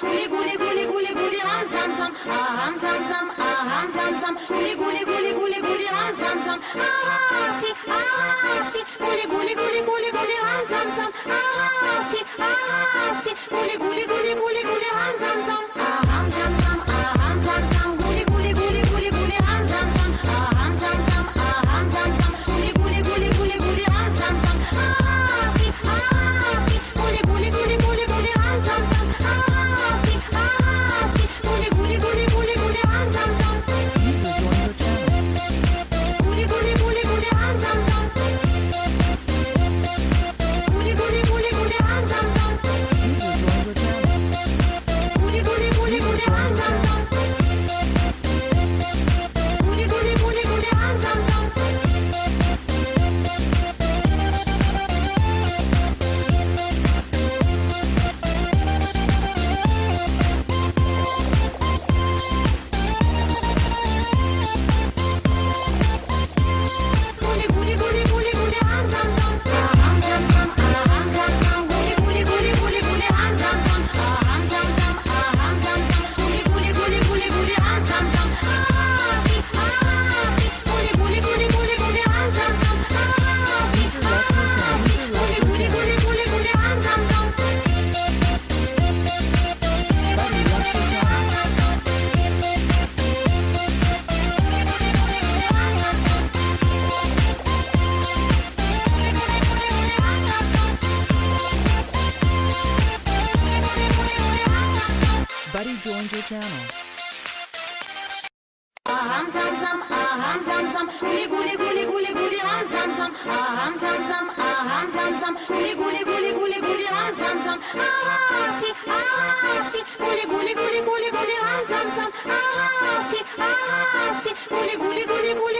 Guli guli guli guli guli handsome, Hans ah, Hans Hans already joined your channel. Aham sam sam, aham sam sam, guli guli guli guli guli ham sam sam, aham sam sam, aham sam sam, guli guli guli guli guli ham sam sam, ahafi, ahafi, guli guli guli guli guli ham sam sam, ahafi, ahafi, guli guli guli guli